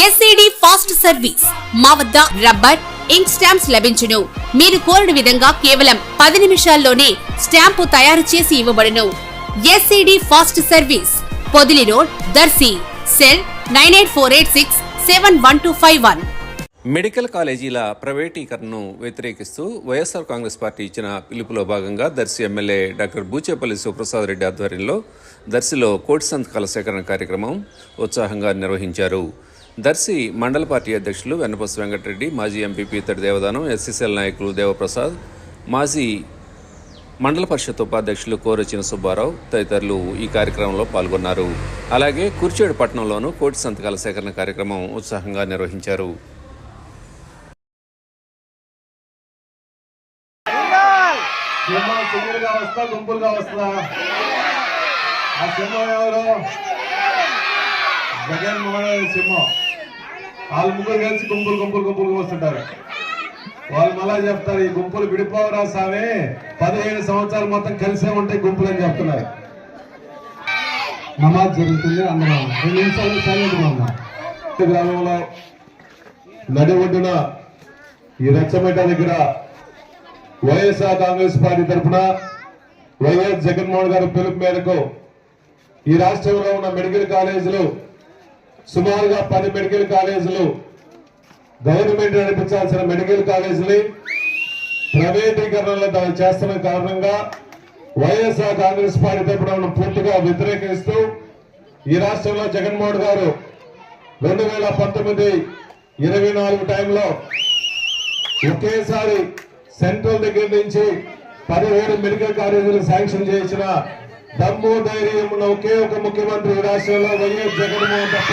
SAD fast service మా వద్ద rubber ఇంక్ stamps లభించును. మీరు కోరిన విధంగా కేవలం పది నిమిషాల్లోనే స్టాంపు తయారు చేసి ఇవ్వబడును. SED fast service Podili road Darsi. Cell nine eight four eight six seven one two five one. Medical కాలేజీల ప్రైవేటీకరణను వ్యతిరేకిస్తూ వైఎస్ఆర్ కాంగ్రెస్ పార్టీ ఇచ్చిన పిలుపులో భాగంగా దర్శి ఎమ్మెల్యే డాక్టర్ బూచేపల్లి సుప్రసాద్ రెడ్డి ఆధ్వర్యంలో దర్శిలో కోటి సంతకాల సేకరణ కార్యక్రమం ఉత్సాహంగా నిర్వహించారు. దర్శి మండల పార్టీ అధ్యక్షులు వెన్నపసు వెంకటరెడ్డి మాజీ ఎంపీపీ ఇత్తడి దేవదానం ఎస్సీసీఎల్ నాయకులు దేవప్రసాద్ మాజీ మండల పరిషత్ ఉపాధ్యక్షులు కోరచిన సుబ్బారావు తదితరులు ఈ కార్యక్రమంలో పాల్గొన్నారు. అలాగే కుర్చేడు పట్టణంలోనూ కోటి సంతకాల సేకరణ కార్యక్రమం ఉత్సాహంగా నిర్వహించారు. సింహం సింగిల్గా వస్తా గుంపులుగా వస్తుందా ఆ సింహం ఎవరు? జగన్మోహన్ సింహం. వాళ్ళు ముగ్గురు కలిసి గుంపులు గుంపులు గుంపులు వస్తుంటారు వాళ్ళు మళ్ళా చెప్తారు ఈ గుంపులు విడిపోవరా సామే. పదిహేను సంవత్సరాలు మొత్తం కలిసే ఉంటాయి గుంపులు అని చెప్తున్నారు. నమాజ్ జరుగుతుంది అందులో. రెండు నిమిషాలు సైలెంట్గా ఉన్నాం. గ్రామంలో నడి ఒడ్డున ఈ రచ్చమేట దగ్గర వైఎస్ఆర్ కాంగ్రెస్ పార్టీ తరఫున వైఎస్ జగన్మోహన్ గారి పిలుపు మేరకు ఈ రాష్ట్రంలో ఉన్న మెడికల్ కాలేజీలు సుమారుగా పది మెడికల్ కాలేజీలు గవర్నమెంట్ నడిపించాల్సిన మెడికల్ కాలేజీని ప్రైవేటీకరణలో చేస్తున్న కారణంగా వైఎస్ఆర్ కాంగ్రెస్ పార్టీ తరఫున పూర్తిగా వ్యతిరేకిస్తూ ఈ రాష్ట్రంలో జగన్మోహన్ గారు రెండు వేల పంతొమ్మిది ఇరవై నాలుగు టైంలో ఒకేసారి సెంట్రల్ దగ్గర నుంచి పదిహేడు మెడికల్ కాలేజీలు శాంక్షన్ చేసిన దమ్ము ధైర్యం ఉన్న ఒకే ఒక ముఖ్యమంత్రి రాష్ట్రంలో వైఎస్ జగన్మోహన్ తప్ప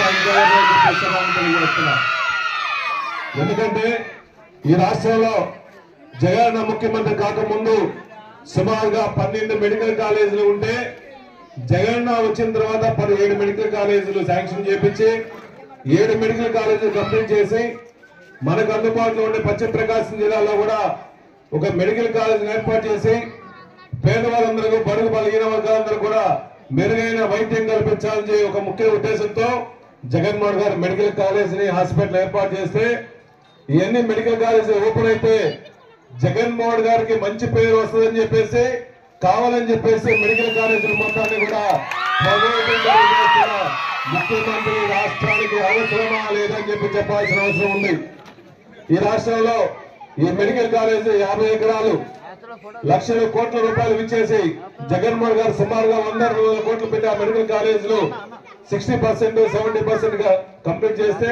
ఎందుకంటే ఈ రాష్ట్రంలో జగన్ ముఖ్యమంత్రి కాకముందు సుమారుగా పన్నెండు మెడికల్ కాలేజీలు ఉంటే జగన్ వచ్చిన తర్వాత పదిహేడు మెడికల్ కాలేజీలు శాంక్షన్ చేపించి ఏడు మెడికల్ కాలేజీలు కంప్లీట్ చేసి మనకు అందుబాటులో ఉండే పశ్చిమ ప్రకాశం జిల్లాలో కూడా ఒక మెడికల్ కాలేజీని ఏర్పాటు చేసి పేదవాళ్ళందరూ బడుగు బలహీన వర్గాలందరూ కూడా మెరుగైన వైద్యం కల్పించాలని ఒక ముఖ్య ఉద్దేశంతో జగన్మోహన్ గారు మెడికల్ కాలేజీని హాస్పిటల్ ఏర్పాటు చేస్తే ఇవన్నీ మెడికల్ కాలేజీ ఓపెన్ అయితే జగన్మోహన్ గారికి మంచి పేరు వస్తుందని చెప్పేసి కావాలని చెప్పేసి మెడికల్ కాలేజీల మొత్తాన్ని కూడా ముఖ్యమంత్రి రాష్ట్రానికి అవసరమా లేదని చెప్పి చెప్పాల్సిన అవసరం ఉంది. ఈ రాష్ట్రంలో ఈ మెడికల్ కాలేజీ యాభై ఎకరాలు లక్షల కోట్ల రూపాయలు ఇచ్చేసి జగన్మోహన్ గారు సుమారుగా వంద వందల కోట్లు పెట్టి ఆ మెడికల్ కాలేజీలు సిక్స్టీ పర్సెంట్ సెవెంటీ పర్సెంట్గా కంప్లీట్ చేస్తే